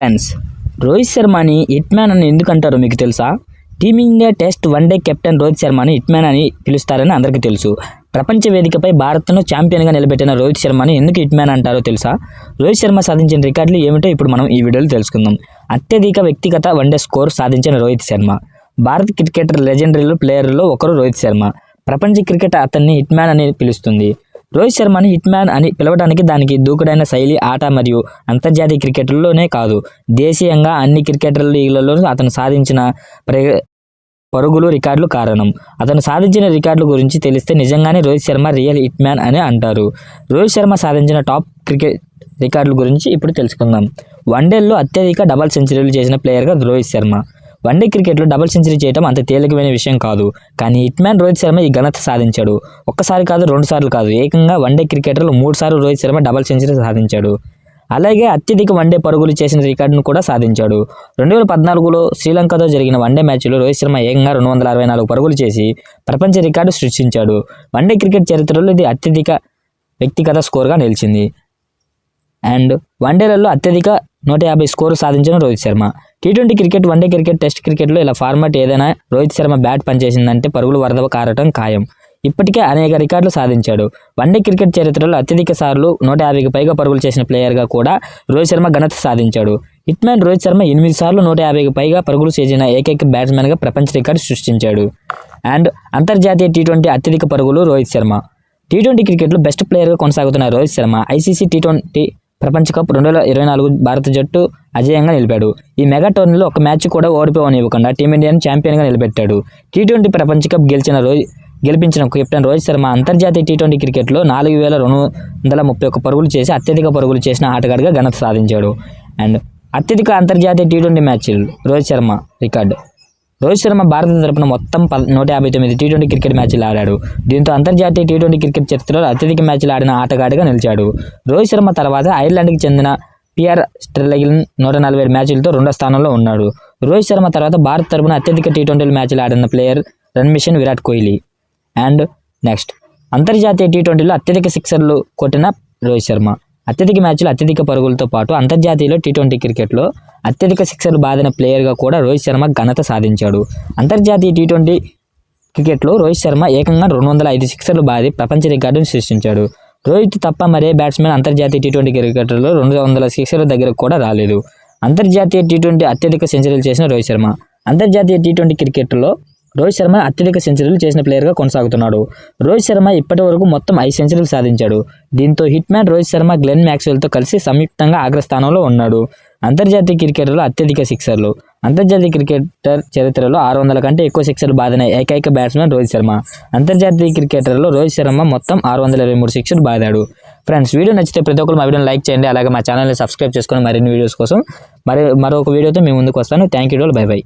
Friends Rohit శర్మని hitman అని ఎందుకు అంటారో మీకు తెలుసా? Team India test one day captain Rohit శర్మని hitman అని పిలుస్తారని అందరికీ తెలుసు. ప్రపంచ వేదికపై భారత్ను ఛాంపియన్గా నిలబెట్టిన రోహిత్ శర్మని ఎందుకు హిట్మ్యాన్ అంటారో తెలుసా? రోహిత్ శర్మ సాధించిన రికార్డులు ఏమిటో ఇప్పుడు మనం ఈ వీడియోలో తెలుసుకుందాం. అత్యధిక వ్యక్తిగత వన్డే స్కోర్ సాధించిన రోహిత్ శర్మ. భారత క్రికెటర్ లెజెండరీలు ప్లేయర్లో ఒకరు రోహిత్ శర్మ. ప్రపంచ క్రికెట్ అతన్ని హిట్మ్యాన్ అని పిలుస్తుంది. రోహిత్ శర్మని హిట్ మ్యాన్ అని పిలవడానికి దానికి దూకుడైన శైలి ఆట మరియు అంతర్జాతీయ క్రికెట్లలోనే కాదు. దేశీయంగా అన్ని క్రికెటర్ లీగ్లలోనూ అతను సాధించిన ప్రే పరుగులు రికార్డులు కారణం. అతను సాధించిన రికార్డుల గురించి తెలిస్తే నిజంగానే Rohit Sharma real hit man అని అంటారు. రోహిత్ శర్మ సాధించిన టాప్ క్రికెట్ రికార్డుల గురించి ఇప్పుడు తెలుసుకుందాం. వన్డేల్లో అత్యధిక డబల్ సెంచరీలు చేసిన ప్లేయర్గా రోహిత్ శర్మ. వన్డే క్రికెట్లో డబుల్ సెంచరీ చేయడం అంత తేలికమైన విషయం కాదు. కానీ హిట్మ్యాన్ రోహిత్ శర్మ ఈ ఘనత సాధించాడు. ఒక్కసారి కాదు రెండు సార్లు కాదు. ఏకంగా వన్డే క్రికెటర్లు మూడు సార్లు రోహిత్ శర్మ డబుల్ సెంచరీ సాధించాడు. అలాగే అత్యధిక వన్డే పరుగులు చేసిన రికార్డును కూడా సాధించాడు. రెండు వేల పద్నాలుగులో శ్రీలంకతో జరిగిన వన్డే మ్యాచ్లో రోహిత్ శర్మ ఏకంగా రెండు వందల అరవై నాలుగు పరుగులు చేసి ప్రపంచ రికార్డు సృష్టించాడు. వన్డే క్రికెట్ చరిత్రలో ఇది అత్యధిక వ్యక్తిగత స్కోర్గా నిలిచింది. అండ్ వన్డేలలో అత్యధిక నూట యాభై స్కోరు సాధించిన Rohit Sharma. T twenty cricket one day cricket test క్రికెట్లో ఇలా ఫార్మాట్ ఏదైనా రోహిత్ శర్మ బ్యాట్ పనిచేసిందంటే పరుగులు వరద కారటం ఖాయం. ఇప్పటికే అనేక రికార్డులు సాధించాడు. వన్డే క్రికెట్ చరిత్రలో అత్యధిక సార్లు నూట యాభైకి పైగా పరుగులు చేసిన ప్లేయర్గా కూడా రోహిత్ శర్మ ఘనత సాధించాడు. హిట్మ్యాన్ రోహిత్ శర్మ ఎనిమిది సార్లు నూట యాభైకి పైగా పరుగులు చేసిన ఏకైక బ్యాట్స్మెన్గా ప్రపంచ రికార్డు సృష్టించాడు. అండ్ అంతర్జాతీయ టీ ట్వంటీ అత్యధిక పరుగులు రోహిత్ శర్మ. టీ ట్వంటీ క్రికెట్లో బెస్ట్ ప్లేయర్గా కొనసాగుతున్న Rohit Sharma ICC T twenty ప్రపంచ కప్ రెండు వేల ఇరవై నాలుగు భారత జట్టు అజేయంగా నిలిపాడు. ఈ మెగా టోర్నీలో ఒక మ్యాచ్ కూడా ఓడిపోవనివ్వకుండా టీమిండియాను ఛాంపియన్గా నిలబెట్టాడు. టీ ట్వంటీ ప్రపంచ కప్ గెలిచిన రోజు గెలిపించిన కెప్టెన్ రోహిత్ శర్మ అంతర్జాతీయ టీ ట్వంటీ క్రికెట్లో నాలుగు వేల రెండు వందల ముప్పై ఒక్క పరుగులు చేసి అత్యధిక పరుగులు చేసిన ఆటగాడిగా ఘనత సాధించాడు. అండ్ అత్యధిక అంతర్జాతీయ టీ ట్వంటీ మ్యాచ్లు రోహిత్ శర్మ రికార్డు. రోహిత్ శర్మ భారత తరపున మొత్తం ప నూట యాభై తొమ్మిది టీ ట్వంటీ క్రికెట్ మ్యాచ్లు ఆడాడు. దీంతో అంతర్జాతీయ టీ ట్వంటీ క్రికెట్ చరిత్రలో అత్యధిక మ్యాచ్లు ఆడిన ఆటగాడిగా నిలిచాడు. రోహిత్ శర్మ తర్వాత ఐర్లాండ్కి చెందిన పిఆర్ స్టెర్లగిన్ నూట నలభై ఏడు మ్యాచ్లతో రెండో స్థానంలో ఉన్నాడు. రోహిత్ శర్మ తర్వాత భారత్ తరపున అత్యధిక టీ ట్వంటీ మ్యాచ్లు ఆడిన player run machine Virat Kohli. And next. అంతర్జాతీయ టీ ట్వంటీలో అత్యధిక సిక్సర్లు కొట్టిన రోహిత్ శర్మ. అత్యధిక మ్యాచ్లు అత్యధిక పరుగులతో పాటు అంతర్జాతీయలో టీ ట్వంటీ క్రికెట్లో అత్యధిక సిక్సర్లు బాదిన ప్లేయర్గా కూడా రోహిత్ శర్మ ఘనత సాధించాడు. అంతర్జాతీయ టీ ట్వంటీ క్రికెట్లో రోహిత్ శర్మ ఏకంగా రెండు వందల ఐదు సిక్సర్లు బాది ప్రపంచ రికార్డును సృష్టించాడు. రోహిత్ తప్ప మరే బ్యాట్స్మెన్ అంతర్జాతీయ టీ ట్వంటీ క్రికెట్లో రెండు వందల సిక్సర్ల దగ్గరకు కూడా రాలేదు. అంతర్జాతీయ టీ ట్వంటీ అత్యధిక సెంచరీలు చేసిన రోహిత్ శర్మ. అంతర్జాతీయ టీ ట్వంటీ క్రికెట్లో రోహిత్ శర్మ అత్యధిక సెంచరీలు చేసిన ప్లేయర్గా కొనసాగుతున్నాడు. రోహిత్ శర్మ ఇప్పటి వరకు మొత్తం ఐదు సెంచరీలు సాధించాడు. దీంతో hit man Rohit Sharma Glenn మ్యాక్స్వెల్తో కలిసి సంయుక్తంగా అగ్రస్థానంలో ఉన్నాడు. అంతర్జాతీయ క్రికెటర్లో అత్యధిక సిక్సర్లు. అంతర్జాతీయ క్రికెటర్ చరిత్రలో ఆరు వందల కంటే ఎక్కువ సిక్సర్లు బాదిన ఏకైక బ్యాట్స్మెన్ రోహిత్ శర్మ. అంతర్జాతీయ క్రికెటర్లో రోహిత్ శర్మ మొత్తం ఆరు వందల ఇరవై మూడు సిక్సర్లు బాదాడు. ఫ్రెండ్స్ వీడియో నచ్చితే ప్రతి ఒక్కరు మా వీడియోని లైక్ చేయండి. అలాగే మా ఛానల్ని సబ్స్క్రైబ్ చేసుకొని మరిన్ని వీడియోస్ కోసం మరి మరొక వీడియోతో మేము ముందుకు వస్తాను. థ్యాంక్ యూ డోల్ బై బై.